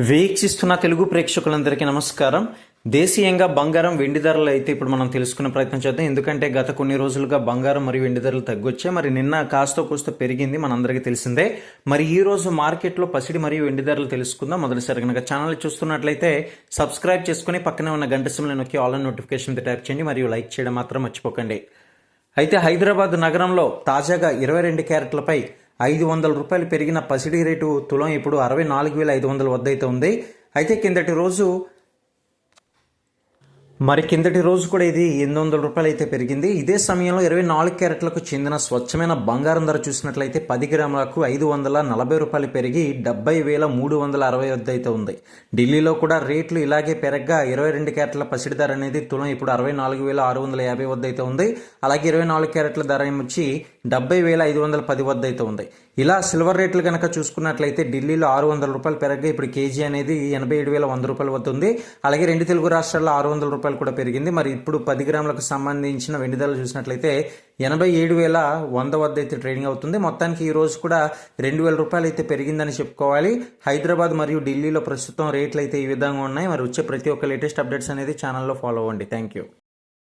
వీక్షిస్తున్న తెలుగు ప్రేక్షకులందరికీ నమస్కారం. దేశీయంగా బంగారం వెండి ధరలు అయితే ఇప్పుడు మనం తెలుసుకునే ప్రయత్నం చేద్దాం. ఎందుకంటే గత కొన్ని రోజులుగా బంగారం మరియు వెండి ధరలు తగ్గొచ్చాయి. మరి నిన్న కాస్త కూస్త పెరిగింది. మనందరికీ తెలిసిందే. మరి ఈ రోజు మార్కెట్లో పసిడి మరియు వెండి ధరలు తెలుసుకుందాం. మొదటిసారి కనుక ఛానల్ చూస్తున్నట్లయితే సబ్స్క్రైబ్ చేసుకుని పక్కనే ఉన్న గంట సిమ్లో నొక్కి ఆల్ నోటిఫికేషన్ ట్యాప్ చేయండి. మరియు లైక్ చేయడం మాత్రం మర్చిపోకండి. అయితే హైదరాబాద్ నగరంలో తాజాగా ఇరవై రెండు క్యారెట్లపై ఐదు వందల రూపాయలు పెరిగిన పసిడి రేటు తులం ఇప్పుడు అరవై నాలుగు వేల ఐదు వందల వద్ద అయితే ఉంది. అయితే కిందటి రోజు మరి కిందటి రోజు కూడా ఇది ఎనిమిది వందల రూపాయలు అయితే పెరిగింది. ఇదే సమయంలో ఇరవై నాలుగు క్యారెట్లకు చెందిన స్వచ్ఛమైన బంగారం ధర చూసినట్లయితే పది గ్రాములకు ఐదు వందల నలభై రూపాయలు పెరిగి డెబ్బై వేల మూడు వందల అరవై వద్ద అయితే ఉంది. ఢిల్లీలో కూడా రేట్లు ఇలాగే పెరగ్గా ఇరవై రెండు క్యారెట్ల పసిడి ధర అనేది తులం ఇప్పుడు అరవై నాలుగు వేల ఆరు వందల యాభై వద్ద అయితే ఉంది. అలాగే ఇరవై నాలుగు క్యారెట్ల ధర వచ్చి డెబ్బై వేల ఐదు వందల పది వద్ద అయితే ఉంది. ఇలా సిల్వర్ రేట్లు కనుక చూసుకున్నట్లయితే ఢిల్లీలో ఆరు వందల రూపాయలు పెరగగా ఇప్పుడు కేజీ అనేది ఎనభై ఏడు వేల వంద రూపాయలు వద్ద ఉంది. అలాగే రెండు తెలుగు రాష్ట్రాల్లో ఆరు వందల రూపాయలు కూడా పెరిగింది. మరి ఇప్పుడు పది గ్రాములకు సంబంధించిన వెండి ధరలు చూసినట్లయితే ఎనభై ఏడు వేల వంద వద్ద అయితే ట్రేడింగ్ అవుతుంది. మొత్తానికి ఈ రోజు కూడా రెండు వేల రూపాయలు అయితే పెరిగిందని చెప్పుకోవాలి. హైదరాబాద్ మరియు ఢిల్లీలో ప్రస్తుతం రేట్లు అయితే ఈ విధంగా ఉన్నాయి. మరి వచ్చే ప్రతి ఒక్క లేటెస్ట్ అప్డేట్స్ అనేది ఛానల్లో ఫాలో అవ్వండి. Thank you.